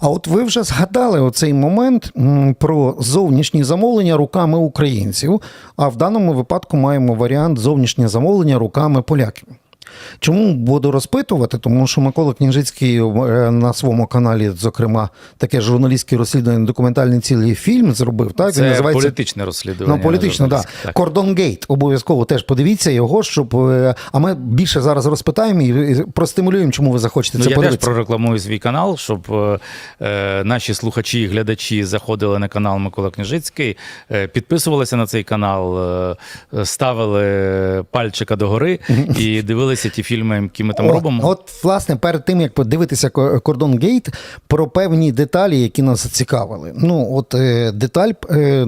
А от ви вже згадали оцей момент про зовнішні замовлення руками українців, а в даному випадку маємо варіант зовнішнє замовлення руками поляків. Чому буду розпитувати? Тому що Микола Княжицький е, на своєму каналі, зокрема, таке журналістське розслідування, документальний цілий фільм зробив. Так Це політичне розслідування. Ну, політично, не так. журналістське, Кордон Гейт. Обов'язково теж подивіться його, щоб. е, А ми більше зараз розпитаємо і простимулюємо, чому ви захочете Ну, це я теж прорекламую свій канал, щоб е, е, наші слухачі і глядачі заходили на канал Микола Княжицький, е, підписувалися на цей канал, е, ставили пальчика догори і дивилися ті фільми, які ми там от, робимо. От, власне, перед тим як подивитися кордон Гейт про певні деталі, які нас зацікавили. Ну, от е, деталь е,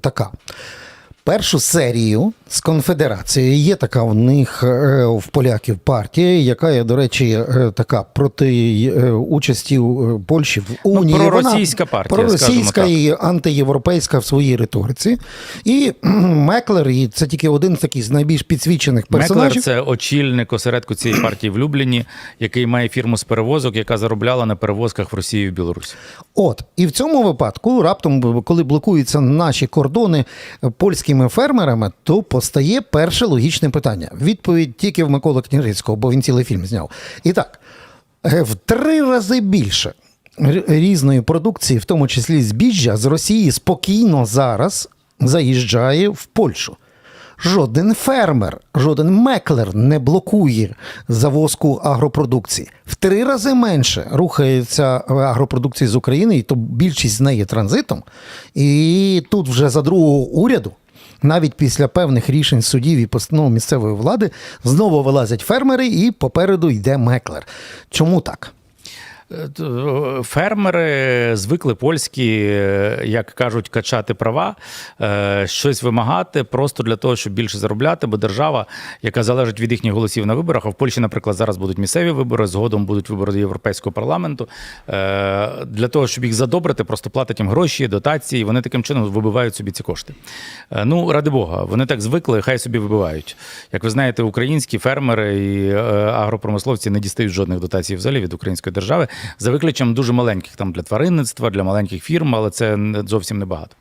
така. Першу серію з конфедерацією є така в них е, в поляків партія, яка є, до речі, е, така проти е, участі Польщі в Унії. Вона проросійська партія, проросійська і антиєвропейська в своїй риториці. І Меклер, і це тільки один з таких з найбільш підсвічених персонажів. Меклер це очільник осередку цієї партії в Любліні, який має фірму з перевозок, яка заробляла на перевозках в Росію і в Білорусь. От і в цьому випадку, раптом, коли блокуються наші кордони польськими фермерами, то постає перше логічне питання. Відповідь тільки в Миколи Княжицького, бо він цілий фільм зняв. І так, е, в три рази більше різної продукції, в тому числі збіжжя, з Росії спокійно зараз заїжджає в Польщу. Жоден фермер, жоден меклер не блокує завозку агропродукції. В три рази менше рухається агропродукції з України, і то більшість з неї транзитом. І тут вже за другого уряду, навіть після певних рішень судів і постанов місцевої влади, знову вилазять фермери, і попереду йде меклер. Чому так? Е, Фермери звикли польські, е, як кажуть, качати права, е, щось вимагати просто для того, щоб більше заробляти, бо держава, яка залежить від їхніх голосів на виборах, а в Польщі, наприклад, зараз будуть місцеві вибори, згодом будуть вибори до Європейського парламенту. Для того, щоб їх задобрити, просто платять їм гроші, дотації. Вони таким чином вибивають собі ці кошти. Ну, ради Бога, вони так звикли, хай собі вибивають. Як ви знаєте, українські фермери і агропромисловці не дістають жодних дотацій взагалі від української держави за виключенням дуже маленьких там для тваринництва, для маленьких фірм, але це зовсім небагато.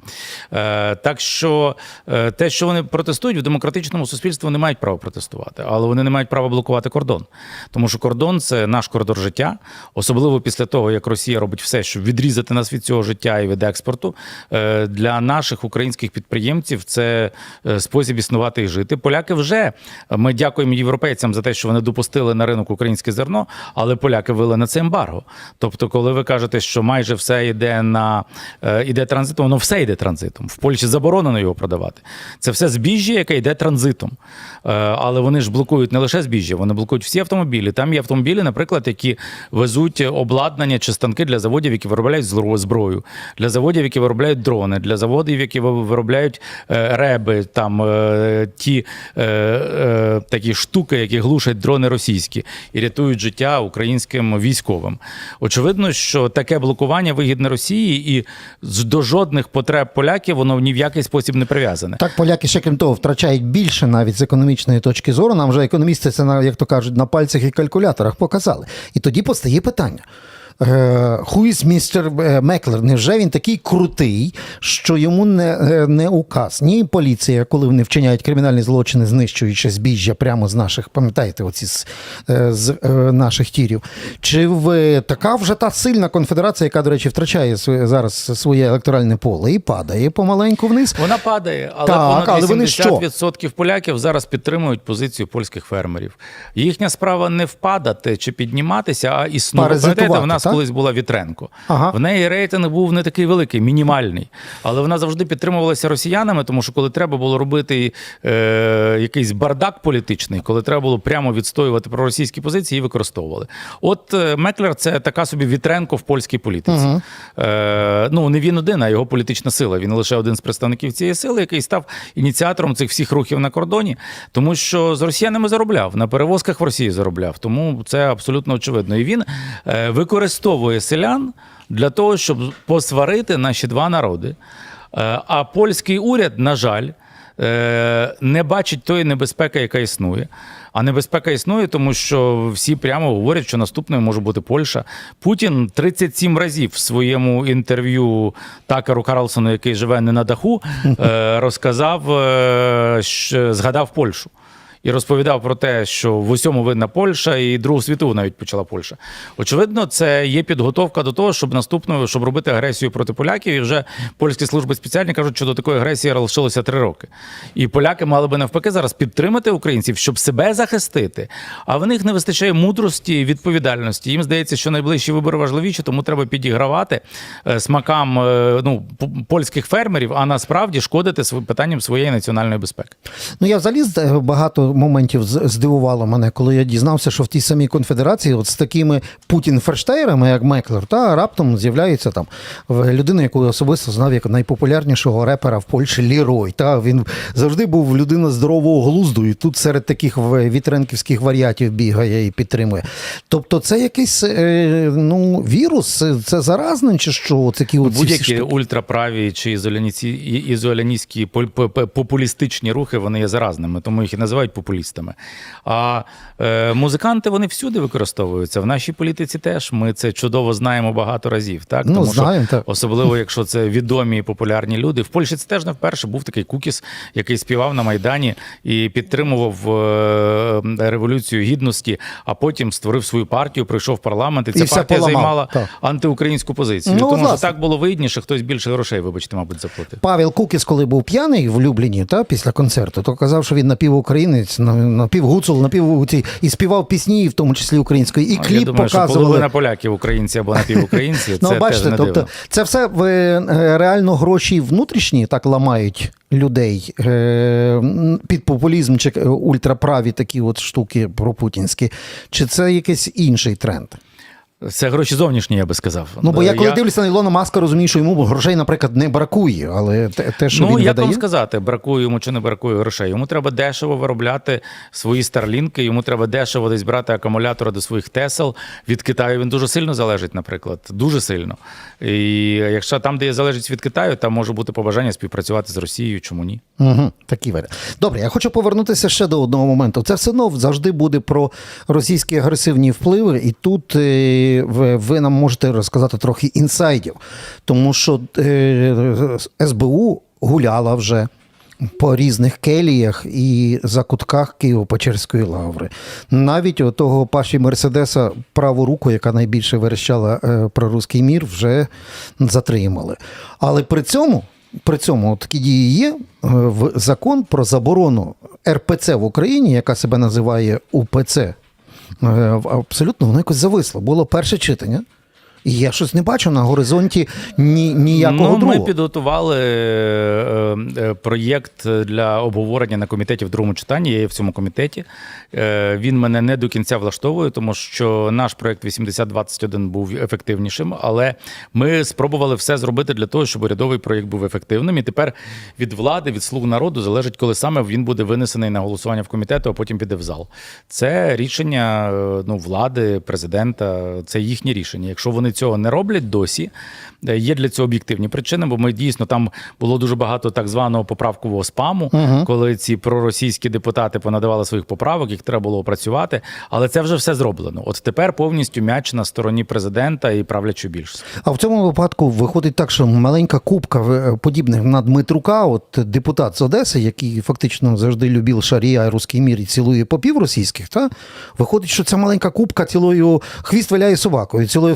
Е, так що е, те, що вони протестують в демократичному суспільстві, вони мають право протестувати, але вони не мають права блокувати кордон. Тому що кордон це наш коридор життя, особливо після того, як Росія робить все, щоб відрізати нас від цього життя і від експорту. Е, для наших українських підприємців це спосіб існувати і жити. Поляки вже ми дякуємо європейцям за те, що вони допустили на ринок українське зерно, але поляки ввели на це ембарго. Тобто, коли ви кажете, що майже все йде на е, йде транзитом, воно все йде транзитом. В Польщі заборонено його продавати. Це все збіжжя, яке йде транзитом. Е, але вони ж блокують не лише збіжжя, вони блокують всі автомобілі. Там є автомобілі, наприклад, які везуть обладнання чи станки для заводів, які виробляють зброю, для заводів, які виробляють дрони, для заводів, які ви- виробляють е, реби, там е, ті е, е, такі штуки, які глушать дрони російські і рятують життя українським військовим. Очевидно, що таке блокування вигідне Росії, і до жодних потреб поляків воно ні в який спосіб не прив'язане. Так, поляки ще крім того втрачають більше навіть з економічної точки зору. Нам вже економісти це на як то кажуть на пальцях і калькуляторах показали. І тоді постає питання. Is Mr. Меклер? Невже він такий крутий, що йому не, е, не указ? Ні, поліція, коли вони вчиняють кримінальні злочини, знищуючи збіжжя прямо з наших, пам'ятаєте, оці з, е, з е, наших тірів. Чи в така вже та сильна конфедерація, яка, до речі, втрачає зараз своє електоральне поле і падає помаленьку вниз? Вона падає, але Так, понад але вони що? 80% поляків зараз підтримують позицію польських фермерів. Їхня справа не впадати чи підніматися, а існувати. В нас так? колись була Вітренко. Ага. В неї рейтинг був не такий великий, мінімальний. Але вона завжди підтримувалася росіянами, тому що коли треба було робити е, якийсь бардак політичний, коли треба було прямо відстоювати проросійські позиції, її використовували. От е, Меклер це така собі Вітренко в польській політиці. Е, ну не він один, а його політична сила. Він лише один з представників цієї сили, який став ініціатором цих всіх рухів на кордоні, тому що з росіянами заробляв на перевозках в Росії заробляв. Тому це абсолютно очевидно. І він е, використовує селян для того, щоб посварити наші два народи. Е, а польський уряд, на жаль, е, не бачить тої небезпеки, яка існує. А небезпека існує, тому що всі прямо говорять, що наступною може бути Польща. Путін 37 разів в своєму інтерв'ю Такеру Карлсону, який живе не на даху, е, розказав, що- згадав Польщу. І розповідав про те, що в усьому винна Польща, і Другу світову навіть почала Польща. Очевидно, це є підготовка до того, щоб наступною, щоб робити агресію проти поляків. І вже польські служби спеціальні кажуть, що до такої агресії лишилося три роки. І поляки мали би навпаки зараз підтримати українців, щоб себе захистити. А в них не вистачає мудрості, відповідальності. Їм здається, що найближчі вибори важливіші, тому треба підігравати е, смакам е, ну, польських фермерів, а насправді шкодити питанням своєї національної безпеки. Ну я взагалі з- багато моментів здивувало мене, коли я дізнався, що в тій самій конфедерації, от з такими Путін-ферштейрами, як Меклер, та раптом з'являється там людина, яку я особисто знав як найпопулярнішого репера в Польщі Лірой. Та він завжди був людина здорового глузду, і тут серед таких вітренківських варіатів бігає і підтримує. Тобто, це якийсь е, ну вірус, це, заразне, чи що? Такі Будь-які ультраправі чи ізоляніці, ізоляніські популістичні рухи вони є заразними, тому їх і називають популістами. А е, музиканти вони всюди використовуються. В нашій політиці теж ми це чудово знаємо багато разів. Так Ну, що знаємо, так. особливо, якщо це відомі і популярні люди. В Польщі це теж не вперше був такий кукіс, який співав на майдані і підтримував е, революцію гідності, а потім створив свою партію, прийшов в парламент, і ця І партія поламав, займала так. антиукраїнську позицію. Ну, тому що так було вигідніше, хтось більше грошей, вибачте, мабуть, заплатив. Павел Кукіс, коли був п'яний в Любліні, та після концерту, то казав, що він напівукраїнець, на- напівгуцул, напівгуці, і співав пісні, в тому числі українською, і Ну, кліп Я думаю, що показували. половина поляків українці або напівукраїнці. Це Ну, теж бачите, не тобто дивно. це все е, реально гроші внутрішні так ламають людей е, під популізм чи е, ультраправі такі от штуки пропутінські. Чи це якийсь інший тренд? Це гроші зовнішні, я би сказав. Ну, бо я коли Я- дивлюся на Ілона Маска, розумію, що йому грошей, наприклад, не бракує, але те, те що ну, він як видає... вам сказати, бракує йому чи не бракує грошей. Йому треба дешево виробляти свої старлінки, йому треба дешево десь брати акумулятори до своїх тесел. Від Китаю він дуже сильно залежить, наприклад. Дуже сильно. І якщо там, де є залежність від Китаю, там може бути побажання співпрацювати з Росією, чому ні? Угу, такі варіанти. Добре, я хочу повернутися ще до одного моменту. Це все одно завжди буде про російські агресивні впливи, і тут е, ви, нам можете розказати трохи інсайдів, тому що е, СБУ гуляла вже. По різних келіях і закутках Києво-Печерської лаври. Навіть у того Паші Мерседеса праву руку, яка найбільше верещала е, про руський мір, вже затримали. Але при цьому при цьому такі дії є е, закон про заборону РПЦ в Україні, яка себе називає УПЦ. Е, Абсолютно воно якось зависло. Було перше читання. І я щось не бачу на горизонті ні, ніякого ну, другого. Ми підготували е, е, проєкт для обговорення на комітеті в другому читанні. Я є в цьому комітеті. Е, він мене не до кінця влаштовує, тому що наш проєкт 8021 був ефективнішим, але ми спробували все зробити для того, щоб урядовий проєкт був ефективним. І тепер від влади, від слуг народу залежить, коли саме він буде винесений на голосування в комітету, а потім піде в зал. Це рішення е, ну, влади, президента, це їхнє рішення. Якщо вони цього не роблять досі, е, є для цього об'єктивні причини, бо ми дійсно там було дуже багато так званого поправкового спаму, коли ці проросійські депутати понадавали своїх поправок, їх треба було опрацювати. Але це вже все зроблено. От тепер повністю м'яч на стороні президента і правлячої більшості. А в цьому випадку виходить так, що маленька кубка е, подібних на Дмитрука, от депутат з Одеси, який фактично завжди любив шарія, руський мір і цілує попів російських, та виходить, що ця маленька кубка цілою хвіст виляє собакою, цілою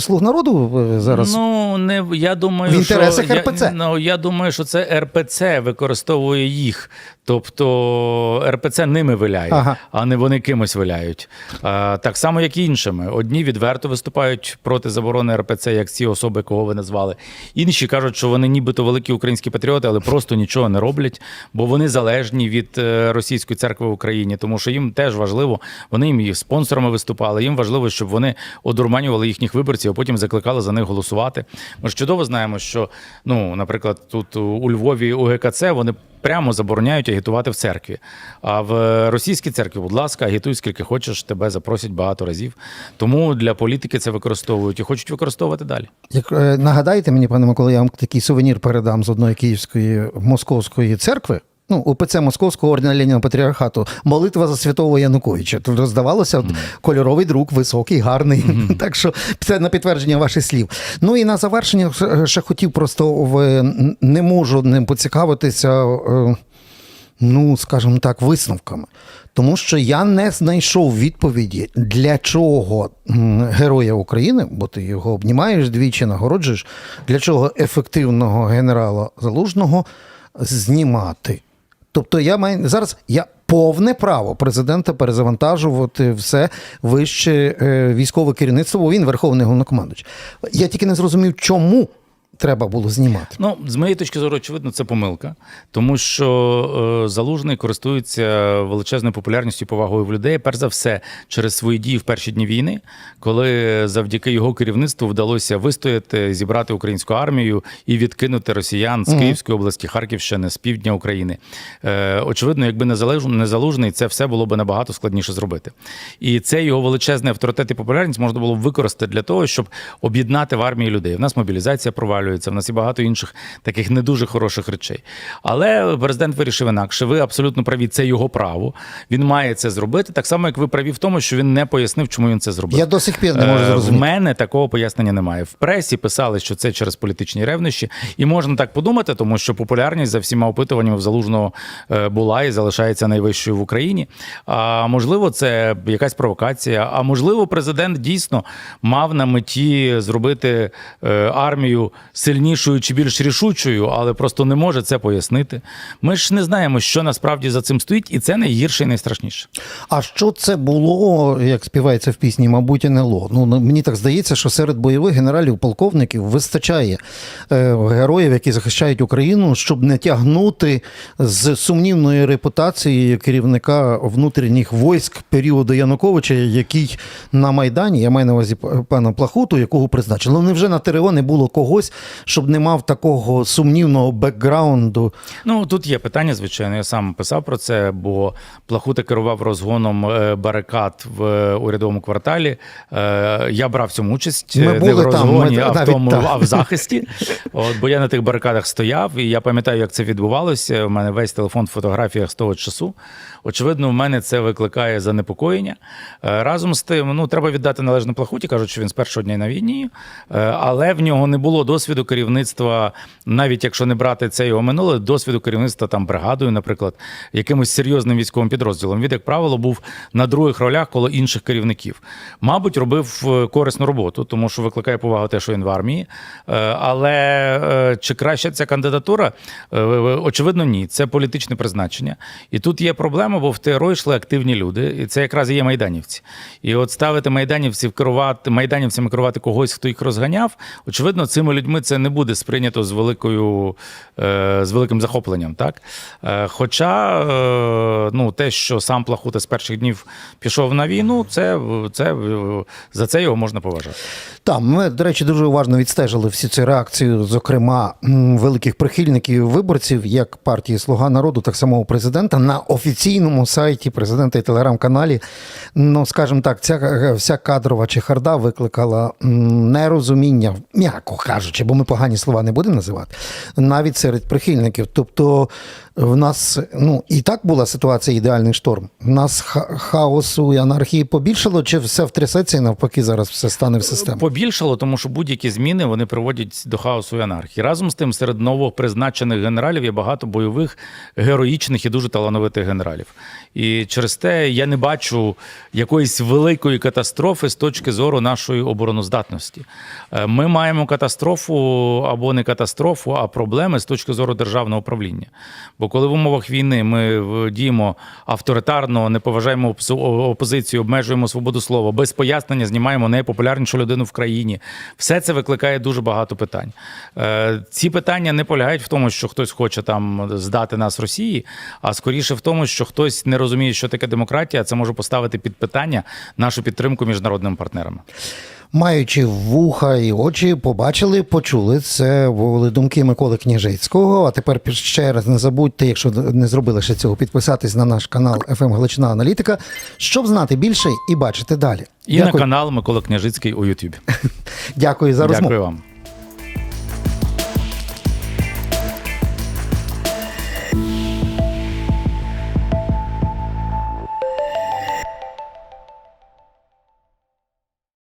слуг народу е, зараз. Ну не я думаю, В інтересах що, РПЦ. Я, ну я думаю, що це РПЦ використовує їх. Тобто РПЦ ними виляє, Ага. а не вони кимось виляють. А, так само, як і іншими. Одні відверто виступають проти заборони РПЦ, як ці особи, кого ви назвали. Інші кажуть, що вони нібито великі українські патріоти, але просто нічого не роблять, бо вони залежні від е, російської церкви в Україні, тому що їм теж важливо, вони їм і спонсорами виступали. Їм важливо, щоб вони одурманювали їхніх виборців, а потім закликали за них голосувати. Ми ж чудово знаємо, що ну, наприклад, тут у Львові у ГКЦ вони. Прямо забороняють агітувати в церкві. А в російській церкві, будь ласка, агітуй скільки хочеш, тебе запросять багато разів. Тому для політики це використовують і хочуть використовувати далі. Як е, нагадаєте мені, пане Микола, я вам такий сувенір передам з одної київської московської церкви. Ну, УПЦ Московського ордена Леніна Патріархату, молитва за святого Януковича. Тобто здавалося, от, кольоровий друк, високий, гарний. так що це на підтвердження ваших слів. Ну і на завершення ще- хотів просто в, не можу ним поцікавитися. е, ну, скажімо так, висновками. Тому що я не знайшов відповіді, для чого героя України, бо ти його обнімаєш двічі, нагороджуєш, для чого ефективного генерала залужного знімати. Тобто я маю зараз я повне право президента перезавантажувати все вище е, військове керівництво, бо він верховний Головнокомандуюч. Я тільки не зрозумів, чому треба було знімати. Ну, з моєї точки зору, очевидно, це помилка, тому що е, залужний користується величезною популярністю і повагою в людей, перш за все, через свої дії в перші дні війни, коли завдяки його керівництву вдалося вистояти, зібрати українську армію і відкинути росіян з Київської області, Харківщини, з півдня України. Е, очевидно, якби не Залуж- не залужний, це все було б набагато складніше зробити. І цей його величезний авторитет і популярність можна було б використати для того, щоб об'єднати в армії людей. У нас мобілізація провалюється, в нас і багато інших таких не дуже хороших речей. Але президент вирішив інакше. Ви абсолютно праві, це його право. Він має це зробити, так само, як ви праві в тому, що він не пояснив, чому він це зробив. Я до сих пір не можу Е, зрозуміти. В мене такого пояснення немає. В пресі писали, що це через політичні ревнощі, і можна так подумати, тому що популярність за всіма опитуваннями в залужного е, була і залишається найвищою в Україні. А можливо, це якась провокація. А можливо, президент дійсно мав на меті зробити е, армію сильнішою чи більш рішучою, але просто не може це пояснити. Ми ж не знаємо, що насправді за цим стоїть, і це найгірше і найстрашніше. А що це було, як співається в пісні, мабуть, НЛО? Ну ну, мені так здається, що серед бойових генералів, полковників вистачає е, героїв, які захищають Україну, щоб не тягнути з сумнівної репутації керівника внутрішніх військ періоду Януковича, який на Майдані, я маю на увазі пана Плахуту, якого призначили. Ну невже на ТРО не було когось, щоб не мав такого сумнівного бекграунду? Ну тут є питання, звичайно. Я сам писав про це, бо Плахута керував розгоном е, барикад в е, урядовому кварталі. Е, Я брав в цьому участь Ми не були в там, розгоні, ми а в тому, а в захисті. От, бо я на тих барикадах стояв, і я пам'ятаю, як це відбувалося. У мене весь телефон в фотографіях з того часу. Очевидно, в мене це викликає занепокоєння. Разом з тим, ну треба віддати належне Плахуті, кажуть, що він з першого дня на війні, але в нього не було досвіду керівництва, навіть якщо не брати це його минуле, досвіду керівництва там бригадою, наприклад, якимось серйозним військовим підрозділом. Він, як правило, був на других ролях коло інших керівників. Мабуть, робив е, корисну роботу, тому що викликає повагу те, що він в армії. Е, Але е, чи краще ця кандидатура? Очевидно, ні. Це політичне призначення. І тут є проблема, бо в ТРО йшли активні люди, і це якраз і є майданівці. І от ставити майданівців керувати майданівцями керувати когось, хто їх розганяв. Очевидно, цими людьми це не буде сприйнято з великою е, з великим захопленням. Так? Е, Хоча е, ну, те, що сам Плахута з перших днів пішов на війну, це, це за це його можна поважати. Так, ми, до речі, дуже уважно відстежили всі ці реакції, зокрема великих прихильників виборців, як партії Слуга народу, так самого президента на офіційному сайті президента і телеграм-каналі. Ну, скажімо так, ця вся кадрова чехарда викликала нерозуміння, м'яко кажучи, бо ми погані слова не будемо називати, навіть серед прихильників. Тобто, в нас ну і так була ситуація ідеальний шторм. В нас хаосу і анархії побільшало, чи все втрясеться і навпаки зараз все стане в систему? Побільшало, тому що будь-які зміни вони приводять до хаосу і анархії. Разом з тим, серед новопризначених генералів є багато бойових, героїчних і дуже талановитих генералів. І через те я не бачу якоїсь великої катастрофи з точки зору нашої обороноздатності. Е, Ми маємо катастрофу або не катастрофу, а проблеми з точки зору державного управління. Бо коли в умовах війни ми діємо авторитарно, не поважаємо опозицію, обмежуємо свободу слова, без пояснення знімаємо найпопулярнішу людину в країні. Все це викликає дуже багато питань. Е, Ці питання не полягають в тому, що хтось хоче там здати нас Росії, а скоріше в тому, що хтось не розуміє, що таке демократія, це може поставити під питання нашу підтримку міжнародними партнерами. Маючи вуха і очі, побачили, почули. Це були думки Миколи Княжицького. А тепер ще раз не забудьте, якщо не зробили ще цього, підписатись на наш канал «ФМ Галичина Аналітика, щоб знати більше і бачити далі. І на канал Микола Княжицький у Ютубі. Дякую за розмову. Дякую вам.